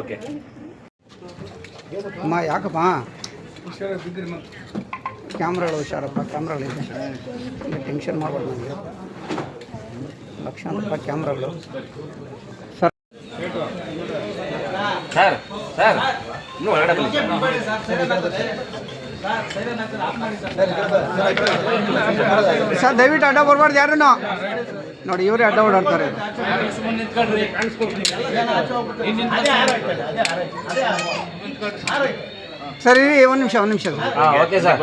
Okay ಅಮ್ಮ ಯಾಕಪ್ಪ? ಕ್ಯಾಮ್ರಾಗಳು ಹುಷಾರಪ್ಪ ಕ್ಯಾಮ್ರಾಗಳಿದೆ tension ಮಾಡಬಾರ್ದು ನನಗೆ ಲಕ್ಷಾಂತರ ರೂಪಾಯಿ ಕ್ಯಾಮ್ರಾಗಳು ಸರ್. ಸರ್ ಸರ್ ಇನ್ನೂ ಒಳಗಡೆ ಸರ್ ದಯವಿಟ್ಟು ಅಡ್ಡ ಬರಬಾರ್ದು ಯಾರೂ ನೋಡಿ ಇವರೇ ಅಡ್ಡ ಓಡಾಡ್ತಾರೆ ಸರಿ ಒಂದು ನಿಮಿಷ ಒಂದು ನಿಮಿಷ ಸರ್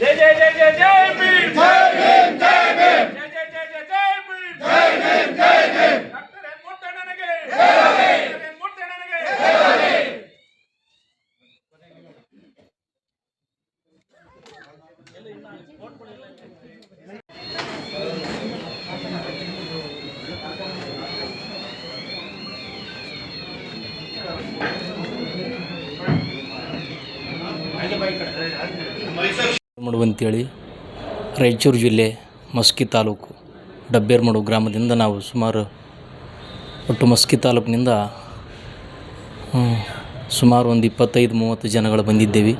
ಜೈ ಜೈ ಜೈ ಜೈ ಜೈ ಮಾಡುವಂತೇಳಿ ರಾಯಚೂರು ಜಿಲ್ಲೆ ಮಸ್ಕಿ ತಾಲೂಕು ಡಬ್ಬೇರ್ಮಡು ಗ್ರಾಮದಿಂದ ನಾವು ಸುಮಾರು ಒಟ್ಟು ಮಸ್ಕಿ ತಾಲೂಕಿನಿಂದ ಸುಮಾರು ಒಂದು ಇಪ್ಪತ್ತೈದು, ಮೂವತ್ತು ಜನಗಳು ಬಂದಿದ್ದೇವೆ.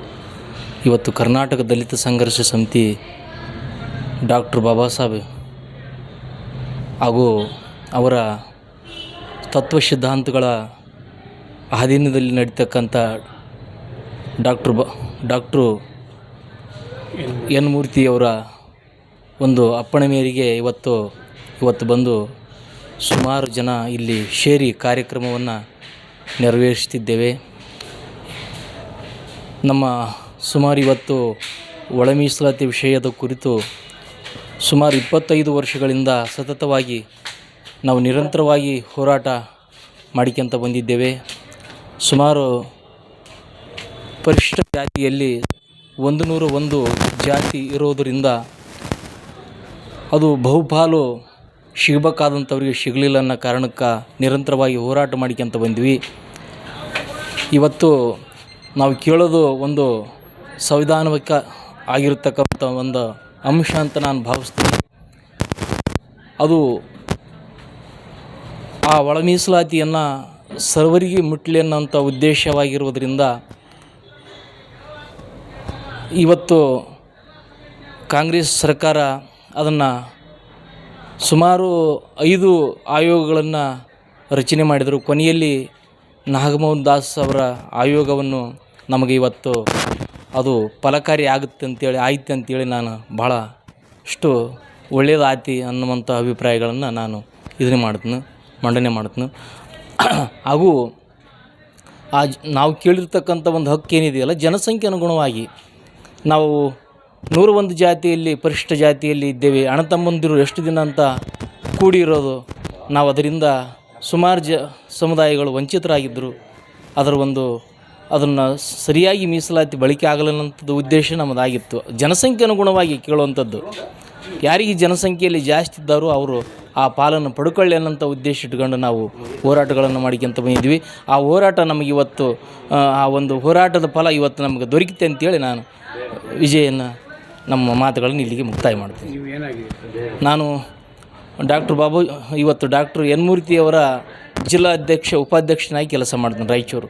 ಇವತ್ತು ಕರ್ನಾಟಕ ದಲಿತ ಸಂಘರ್ಷ ಸಮಿತಿ ಡಾಕ್ಟರ್ ಬಾಬಾ ಸಾಹೇಬ್ ಹಾಗೂ ಅವರ ತತ್ವ ಸಿದ್ಧಾಂತಗಳ ಅಧೀನದಲ್ಲಿ ನಡೀತಕ್ಕಂಥ ಡಾಕ್ಟ್ರು ಬ, ಡಾಕ್ಟ್ರು ಎನ್ ಮೂರ್ತಿಯವರ ಒಂದು ಅಪ್ಪಣೆ ಮೇರೆಗೆ ಇವತ್ತು ಇವತ್ತು ಬಂದು ಸುಮಾರು ಜನ ಇಲ್ಲಿ ಸೇರಿ ಕಾರ್ಯಕ್ರಮವನ್ನು ನೆರವೇರಿಸ್ತಿದ್ದೇವೆ ನಮ್ಮ ಸುಮಾರು ಇವತ್ತು ಒಳ ಮೀಸಲಾತಿ ವಿಷಯದ ಕುರಿತು ಸುಮಾರು ಇಪ್ಪತ್ತೈದು ವರ್ಷಗಳಿಂದ ಸತತವಾಗಿ ನಾವು ನಿರಂತರವಾಗಿ ಹೋರಾಟ ಮಾಡಿಕೊಂತ ಬಂದಿದ್ದೇವೆ. ಸುಮಾರು ಪರಿಶಿಷ್ಟ ಜಾತಿಯಲ್ಲಿ ಒಂದು ನೂರ ಒಂದು ಜಾತಿ ಇರೋದರಿಂದ ಅದು ಬಹುಪಾಲು ಸಿಗಬೇಕಾದಂಥವ್ರಿಗೆ ಸಿಗಲಿಲ್ಲ ಅನ್ನೋ ಕಾರಣಕ್ಕೆ ನಿರಂತರವಾಗಿ ಹೋರಾಟ ಮಾಡಿಕೊಂತ ಬಂದ್ವಿ. ಇವತ್ತು ನಾವು ಕೇಳೋದು ಒಂದು ಸಂವಿಧಾನಿಕ ಆಗಿರತಕ್ಕಂಥ ಒಂದು ಅಂಶ ಅಂತ ನಾನು ಭಾವಿಸ್ತೀನಿ. ಅದು ಆ ಒಳ ಮೀಸಲಾತಿಯನ್ನು ಸರ್ವರಿಗೆ ಮುಟ್ಲಿ ಅನ್ನೋಂಥ ಉದ್ದೇಶವಾಗಿರುವುದರಿಂದ ಇವತ್ತು ಕಾಂಗ್ರೆಸ್ ಸರ್ಕಾರ ಅದನ್ನು ಸುಮಾರು ಐದು ಆಯೋಗಗಳನ್ನು ರಚನೆ ಮಾಡಿದರು. ಕೊನೆಯಲ್ಲಿ ನಾಗಮೋಹನ್ ದಾಸ್ ಅವರ ಆಯೋಗವನ್ನು ನಮಗೆ ಇವತ್ತು ಅದು ಫಲಕಾರಿ ಆಗುತ್ತೆ ಅಂತೇಳಿ, ಆಯ್ತು ಅಂತೇಳಿ ನಾನು ಭಾಳ ಅಷ್ಟು ಒಳ್ಳೆಯದಾಯ್ತು ಅನ್ನುವಂಥ ಅಭಿಪ್ರಾಯಗಳನ್ನು ನಾನು ಇದನ್ನೇ ಮಾಡ್ತೀನಿ, ಮಂಡನೆ ಮಾಡ್ತೀನಿ. ಹಾಗೂ ಆ ನಾವು ಕೇಳಿರ್ತಕ್ಕಂಥ ಒಂದು ಹಕ್ಕು ಏನಿದೆಯಲ್ಲ ಜನಸಂಖ್ಯೆ ಅನುಗುಣವಾಗಿ ನಾವು ನೂರ ಒಂದು ಜಾತಿಯಲ್ಲಿ ಪರಿಶಿಷ್ಟ ಜಾತಿಯಲ್ಲಿ ಇದ್ದೇವೆ, ಅಣ್ಣ ತಮ್ಮಂದಿರು ಎಷ್ಟು ದಿನ ಅಂತ ಕೂಡಿರೋದು, ನಾವು ಅದರಿಂದ ಸುಮಾರು ಜ, ಸಮುದಾಯಗಳು ವಂಚಿತರಾಗಿದ್ದರು. ಅದರ ಒಂದು ಅದನ್ನು ಸರಿಯಾಗಿ ಮೀಸಲಾತಿ ಬಳಕೆ ಆಗಲನ್ನಂಥದ್ದು ಉದ್ದೇಶ ನಮ್ಮದಾಗಿತ್ತು. ಜನಸಂಖ್ಯೆ ಅನುಗುಣವಾಗಿ ಕೇಳುವಂಥದ್ದು. ಯಾರಿಗೆ ಜನಸಂಖ್ಯೆಯಲ್ಲಿ ಜಾಸ್ತಿ ಇದ್ದಾರೋ ಅವರು ಆ ಪಾಲನ್ನು ಪಡ್ಕೊಳ್ಳಿ ಅನ್ನೋಂಥ ಉದ್ದೇಶ ಇಟ್ಕೊಂಡು ನಾವು ಹೋರಾಟಗಳನ್ನು ಮಾಡಿಕೊಂತ ಬಂದಿದ್ವಿ ಆ ಹೋರಾಟ ನಮಗೆ ಇವತ್ತು ಆ, ಒಂದು ಹೋರಾಟದ ಫಲ ಇವತ್ತು ನಮಗೆ ದೊರಕಿತೆ ಅಂತೇಳಿ ನಾನು ವಿಜಯನ ನಮ್ಮ ಮಾತುಗಳನ್ನು ಇಲ್ಲಿಗೆ ಮುಕ್ತಾಯ ಮಾಡ್ತೀನಿ. ನಾನು ಡಾಕ್ಟ್ರ್ ಬಾಬು ಇವತ್ತು ಡಾಕ್ಟರ್ ಎನ್ ಜಿಲ್ಲಾಧ್ಯಕ್ಷ ಉಪಾಧ್ಯಕ್ಷನಾಗಿ ಕೆಲಸ ಮಾಡ್ತೀನಿ ರಾಯಚೂರು.